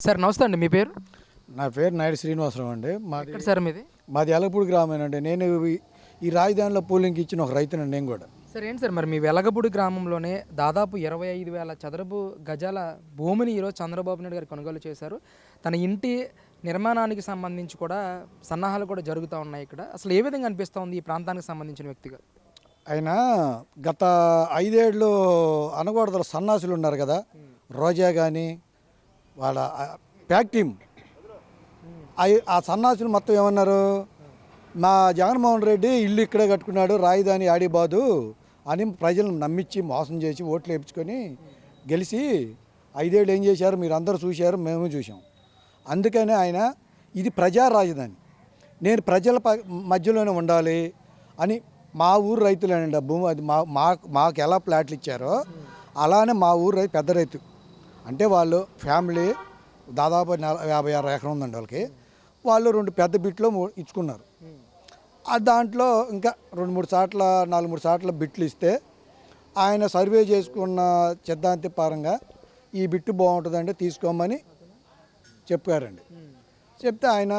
Sir నమస్తే అండి మీ పేరు? నా పేరు నాయుడు శ్రీనివాసరావు అండి. మాది ఎక్కడ సార్ మీది? మాది ఎలగపూడి గ్రామం అండి నేను ఈ- ఈ రాజధానిలో పోలింగ్కి ఇచ్చిన ఒక రైతునండి నేను కూడా. సార్ ఏంటి సార్ మరి మీ వెలగపూడి గ్రామంలోనే దాదాపు ఇరవై ఐదు వేల చదరపు గజాల భూమిని ఈరోజు చంద్రబాబు నాయుడు గారు కొనుగోలు చేశారు. తన ఇంటి నిర్మాణానికి సంబంధించి కూడా సన్నాహాలు కూడా జరుగుతూ ఉన్నాయి ఇక్కడ. అసలు ఏ విధంగా అనిపిస్తూ ఉంది ఈ ప్రాంతానికి సంబంధించిన వ్యక్తిగా? ఆయన గత ఐదేళ్ళు అనకూడదు సన్నాసులు ఉన్నారు కదా. రోజా కానీ వాళ్ళ ప్యాక్ టీం ఆ సన్నాసులు మొత్తం ఏమన్నారు? మా జగన్మోహన్ రెడ్డి ఇల్లు ఇక్కడే కట్టుకున్నాడు రాయిదాని ఆడిబాదు అని ప్రజలను నమ్మించి మోసం చేసి ఓట్లు వేయించుకొని గెలిచి ఐదేళ్ళు ఏం చేశారు? మీరు అందరూ చూశారు మేము చూసాం అందుకనే ఆయన ఇది ప్రజా రాజధాని. నేను ప్రజల ప- మధ్యలోనే ఉండాలి అని మా ఊరు రైతులేనండి భూమి అది మా మా మాకు ఎలా ప్లాట్లు ఇచ్చారో అలానే మా ఊరు రైతు పెద్ద రైతు. అంటే వాళ్ళు ఫ్యామిలీ దాదాపు నెల యాభై ఆరు ఎకరం ఉందండి వాళ్ళకి. వాళ్ళు రెండు పెద్ద బిట్లో ఇచ్చుకున్నారు. ఆ దాంట్లో ఇంకా రెండు మూడు సార్ల నాలుగు మూడు సార్ల బిట్లు ఇస్తే ఆయన సర్వే చేసుకున్న సిద్ధాంతి పరంగా ఈ బిట్టు బాగుంటుందంటే తీసుకోమని చెప్పారండి. చెప్తే ఆయన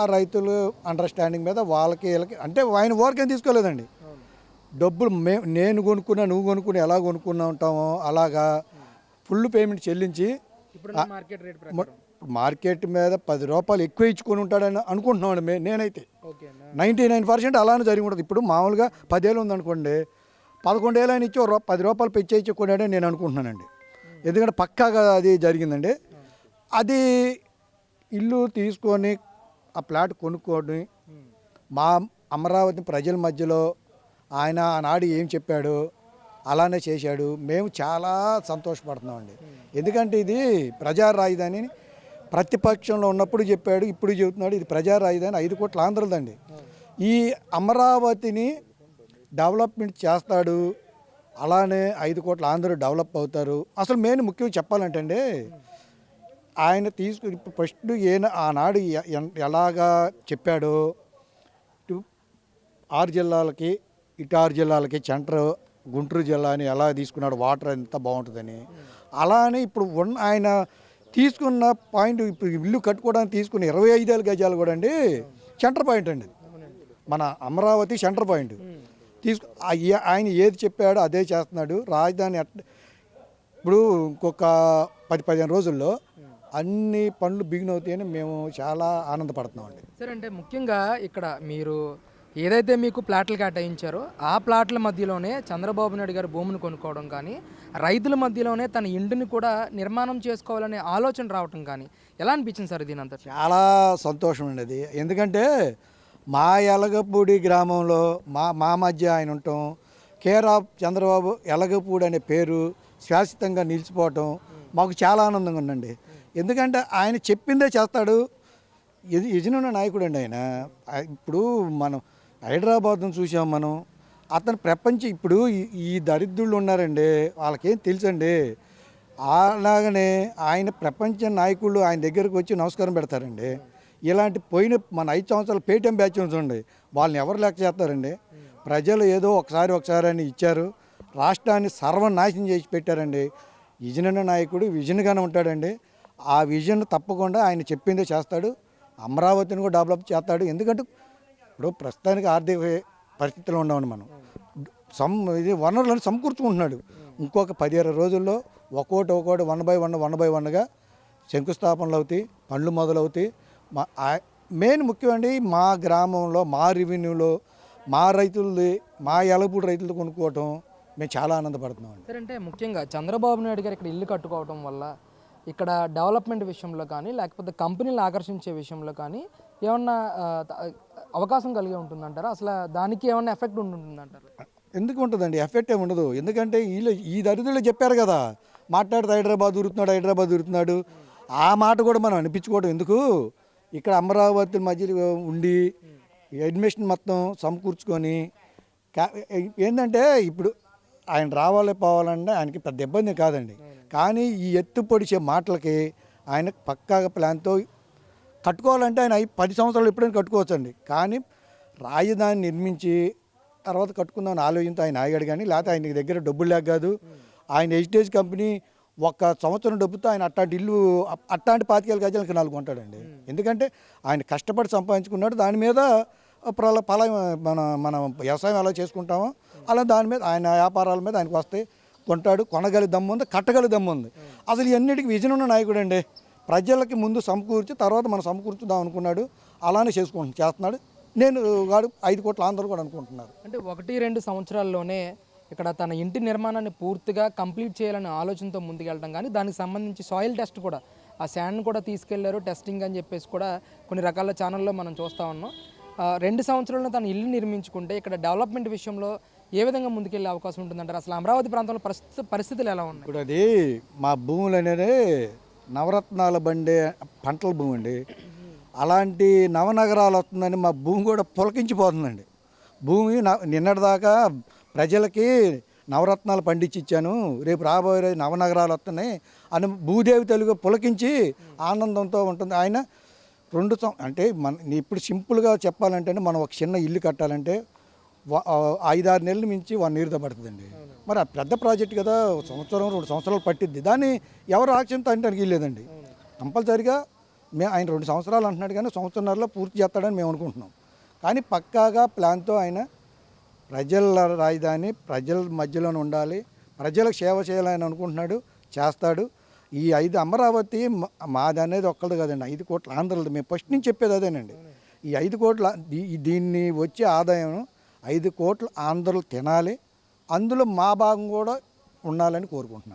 ఆ రైతులు అండర్స్టాండింగ్ మీద వాళ్ళకి వీళ్ళకి అంటే ఆయన ఓరికేం తీసుకోలేదండి. డబ్బులు మే నేను కొనుక్కున్నా నువ్వు కొనుక్కుని ఎలా కొనుక్కున్నా ఉంటామో అలాగా ఫుల్ పేమెంట్ చెల్లించి ఇప్పుడు మార్కెట్ రేట్ మ- మార్కెట్ మీద పది రూపాయలు ఎక్కువ ఇచ్చుకొని ఉంటాడని అనుకుంటున్నాను మే నేనైతే. నైంటీ నైన్ పర్సెంట్ అలానే జరిగి ఉంటుంది ఇప్పుడు మామూలుగా పదేళ్ళు ఉందనుకోండి పదకొండేళ్ళు ఆయన ఇచ్చి పది రూపాయలు పెంచి ఇచ్చుకున్నాడని నేను అనుకుంటున్నానండి. ఎందుకంటే పక్కాగా అది జరిగిందండి. అది ఇల్లు తీసుకొని ఆ ప్లాట్ కొనుక్కొని మా అమరావతి ప్రజల మధ్యలో ఆయన ఆనాడు ఏం చెప్పాడు అలానే చేశాడు. మేము చాలా సంతోషపడుతున్నామండి. ఎందుకంటే ఇది ప్రజా రాజధాని ప్రతిపక్షంలో ఉన్నప్పుడు చెప్పాడు ఇప్పుడు చెబుతున్నాడు ఇది ప్రజా రాజధాని ఐదు కోట్ల ఆంధ్రదండి. ఈ అమరావతిని డెవలప్మెంట్ చేస్తాడు అలానే ఐదు కోట్ల ఆంధ్రులు డెవలప్ అవుతారు. అసలు మెయిన్ ముఖ్యం చెప్పాలంటే అండి ఆయన తీసుకుని ఫస్ట్ ఏన ఆనాడు ఎన్- ఎలాగా చెప్పాడో ఆరు జిల్లాలకి ఇటు ఆరు జిల్లాలకి సెంటర్ గుంటూరు జిల్లా అని ఎలా తీసుకున్నాడు వాటర్ ఎంత బాగుంటుందని. అలానే ఇప్పుడు ఉన్న ఆయన తీసుకున్న పాయింట్ ఇప్పుడు ఇల్లు కట్టుకోవడానికి తీసుకున్న ఇరవై ఐదేళ్ళ గజాలు కూడా అండి సెంటర్ పాయింట్ అండి మన అమరావతి సెంటర్ పాయింట్. తీసుకు ఆయన ఏది చెప్పాడో అదే చేస్తున్నాడు. రాజధాని ఇప్పుడు ఇంకొక పది పదిహేను రోజుల్లో అన్ని పనులు బిగిన్ అవుతాయని మేము చాలా ఆనందపడుతున్నామండి. సరే అంటే ముఖ్యంగా ఇక్కడ మీరు ఏదైతే మీకు ప్లాట్లు కేటాయించారో ఆ ప్లాట్ల మధ్యలోనే చంద్రబాబు నాయుడు గారు భూమిని కొనుక్కోవడం కానీ రైతుల మధ్యలోనే తన ఇంటిని కూడా నిర్మాణం చేసుకోవాలనే ఆలోచన రావటం కానీ ఎలా అనిపించింది సార్ దీని అంతా చాలా సంతోషం అండి అది. ఎందుకంటే మా ఎలగపూడి గ్రామంలో మా మా మధ్య ఆయన ఉండటం కేర్ ఆఫ్ చంద్రబాబు ఎలగపూడి అనే పేరు శాశ్వతంగా నిలిచిపోవటం మాకు చాలా ఆనందంగా ఉందండి. ఎందుకంటే ఆయన చెప్పిందే చేస్తాడు. ఇది నాయకుడు అండి ఆయన. ఇప్పుడు మనం హైదరాబాద్ను చూసాం మనం. అతను ప్రపంచం ఇప్పుడు ఈ- దరిద్రులు ఉన్నారండి. వాళ్ళకేం తెలుసండి? అలాగనే ఆయన ప్రపంచ నాయకులు ఆయన దగ్గరకు వచ్చి నమస్కారం పెడతారండి. ఇలాంటి పోయిన మన ఐదు సంవత్సరాల పేటీఎం బ్యాచ్ ఉంచండి వాళ్ళని ఎవరు లెక్క చేస్తారండి? ప్రజలు ఏదో ఒకసారి ఒకసారి అని ఇచ్చారు. రాష్ట్రాన్ని సర్వనాశనం చేసి పెట్టారండి. విజన్ నాయకుడు విజన్గానే ఉంటాడండి. ఆ విజన్ తప్పకుండా ఆయన చెప్పిందే చేస్తాడు. అమరావతిని కూడా డెవలప్ చేస్తాడు. ఎందుకంటే ఇప్పుడు ప్రస్తుతానికి ఆర్థిక పరిస్థితిలో ఉన్నామని మనం. సమ్ ఇది వనరులను సమకూర్చుకుంటున్నాడు. ఇంకొక పదిహేను రోజుల్లో ఒక్కోటి ఒక్కోటి one by one one by వన్గా శంకుస్థాపనలు అవుతాయి పనులు మొదలవుతాయి. మా మెయిన్ ముఖ్యమండి మా గ్రామంలో మా రెవెన్యూలో మా రైతులది మా ఎలపూడి రైతులు కొనుక్కోవటం మేము చాలా ఆనందపడుతున్నామండి అంటే ముఖ్యంగా చంద్రబాబు నాయుడు గారు ఇక్కడ ఇల్లు కట్టుకోవడం వల్ల ఇక్కడ డెవలప్మెంట్ విషయంలో కానీ లేకపోతే కంపెనీలు ఆకర్షించే విషయంలో కానీ ఏమన్నా అవకాశం కలిగి ఉంటుందంటారా? అసలు దానికి ఏమన్నా ఎఫెక్ట్ ఉంటుందంటారు? ఎందుకు ఉంటుందండి? ఎఫెక్ట్ ఏమి ఉండదు. ఎందుకంటే వీళ్ళు ఈ దరిద్రులు చెప్పారు కదా మాట్లాడితే హైదరాబాద్ ఉరుతున్నాడు హైదరాబాద్ ఉరుతున్నాడు ఆ మాట కూడా మనం అనిపించుకోవడం ఎందుకు? ఇక్కడ అమరావతి మధ్యలో ఉండి అడ్మిషన్ మొత్తం సమకూర్చుకొని ఏంటంటే ఇప్పుడు ఆయన రావాలి పోవాలంటే ఆయనకి పెద్ద ఇబ్బంది కాదండి. కానీ ఈ ఎత్తు పొడిచే మాటలకి ఆయన పక్కాగా ప్లాన్తో కట్టుకోవాలంటే ఆయన పది సంవత్సరాలు ఎప్పుడైనా కట్టుకోవచ్చండి. కానీ రాజధాని నిర్మించి తర్వాత కట్టుకుందామని ఆలోచనతో ఆయన ఆగాడు కానీ లేకపోతే ఆయన దగ్గర డబ్బులు లేక కాదు. ఆయన హెరిటేజ్ కంపెనీ ఒక సంవత్సరం డబ్బుతో ఆయన అట్లాంటి ఇల్లు అట్లాంటి పాతికేల గజాలకి నాలుగు కొంటాడండి. ఎందుకంటే ఆయన కష్టపడి సంపాదించుకున్నాడు. దాని మీద ప్రల ఫల మన మనం వ్యవసాయం ఎలా చేసుకుంటామో అలా దాని మీద ఆయన వ్యాపారాల మీద ఆయనకు వస్తాయి కొంటాడు. కొనగలి దమ్ము ఉంది కట్టగలి దమ్ము ఉంది అసలు ఇవన్నిటికి విజన్ ఉన్న నాయకుడు అండి. ప్రజలకి ముందు సమకూర్చి తర్వాత మనం సమకూర్చుదాం అనుకున్నాడు. అలానే చేసుకుంటు చేస్తున్నాడు. నేను వాడు ఐదు కోట్ల ఆంధ్రులు కూడా అనుకుంటున్నారు. అంటే ఒకటి రెండు సంవత్సరాల్లోనే ఇక్కడ తన ఇంటి నిర్మాణాన్ని పూర్తిగా కంప్లీట్ చేయాలనే ఆలోచనతో ముందుకెళ్ళడం కానీ దానికి సంబంధించి సాయిల్ టెస్ట్ కూడా ఆ శాండ్ కూడా తీసుకెళ్ళారు టెస్టింగ్ అని చెప్పేసి కూడా కొన్ని రకాల ఛానల్లో మనం చూస్తూ ఉన్నాం. ఆ, రెండు సంవత్సరాల్లో తన ఇల్లు నిర్మించుకుంటే ఇక్కడ డెవలప్మెంట్ విషయంలో ఏ విధంగా ముందుకెళ్ళే అవకాశం ఉంటుందంటారు? అసలు అమరావతి ప్రాంతంలో పరిస్థితి పరిస్థితులు ఎలా ఉన్నాయి? ఇప్పుడు అది మా భూములు అనేది నవరత్నాల బండి పంటల భూమి అండి. అలాంటి నవనగరాలు వస్తుందని మా భూమి కూడా పులకించిపోతుందండి. భూమి నిన్నటిదాకా ప్రజలకి నవరత్నాలు పండించి ఇచ్చాను రేపు రాబోయే రోజు నవనగరాలు వస్తున్నాయి అని భూదేవి తెలుగు పులకించి ఆనందంతో ఉంటుంది. ఆయన రెండు అంటే మన ఇప్పుడు సింపుల్గా చెప్పాలంటే మనం ఒక చిన్న ఇల్లు కట్టాలంటే ఐదారు నెలల మించి వన్ ఇయర్తో పడుతుందండి. మరి ఆ పెద్ద ప్రాజెక్ట్ కదా సంవత్సరం రెండు సంవత్సరాలు పట్టిద్ది. దాన్ని ఎవరు ఆక్షన్తో అంటే లేదండి కంపల్సరిగా మే ఆయన రెండు సంవత్సరాలు అంటున్నాడు కానీ సంవత్సరంలో పూర్తి చేస్తాడని మేము అనుకుంటున్నాం. కానీ పక్కాగా ప్లాన్తో ఆయన ప్రజల రాజధాని ప్రజల మధ్యలోనే ఉండాలి. ప్రజలకు సేవ చేయాలని అనుకుంటున్నాడు చేస్తాడు. ఈ ఐదు అమరావతి మాది అనేది ఒక్కడు కదండి. ఐదు కోట్ల ఆంధ్రది మేము ఫస్ట్ నుంచి చెప్పేది అదేనండి. ఈ ఐదు కోట్ల దీన్ని వచ్చే ఆదాయం ఐదు కోట్లు ఆంధ్రులు తినాలి. అందులో మా భాగం కూడా ఉండాలని కోరుకుంటున్నాను.